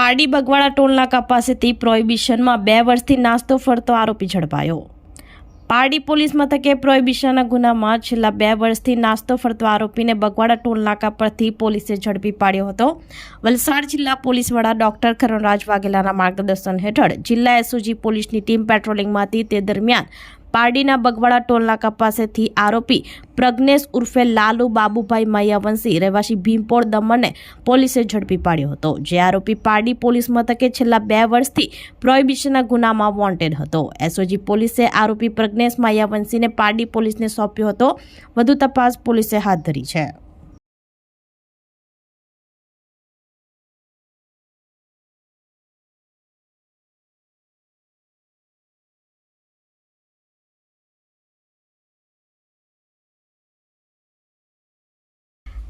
પારડી બગવાડા ટોલનાકા પાસેથી પ્રોહિબિશનમાં બે વર્ષથી નાસ્તો ફરતો આરોપી ઝડપાયો. પારડી પોલીસ મથકે પ્રોહિબિશનના ગુનામાં છેલ્લા બે વર્ષથી નાસ્તો ફરતો આરોપીને બગવાડા ટોલનાકા પરથી પોલીસે ઝડપી પાડ્યો હતો. વલસાડ જિલ્લા પોલીસ વડા ડોક્ટર કરણરાજ વાઘેલાના માર્ગદર્શન હેઠળ જિલ્લા એસઓજી પોલીસની ટીમ પેટ્રોલિંગમાંથી તે દરમિયાન પારડીના બગવાડા ટોલનાકા પાસેથી આરોપી પ્રજ્ઞેશ ઉર્ફે લાલુ બાબુભાઈ માયાવંશી રહેવાસી ભીમપોળ દમણને પોલીસે ઝડપી પાડ્યો હતો. જે આરોપી પારડી પોલીસ મથકે છેલ્લા બે વર્ષથી પ્રોહિબિશનના ગુનામાં વોન્ટેડ હતો. એસઓજી પોલીસે આરોપી પ્રજ્ઞેશ માયાવંશીને પારડી પોલીસને સોંપ્યો હતો. વધુ તપાસ પોલીસે હાથ ધરી છે.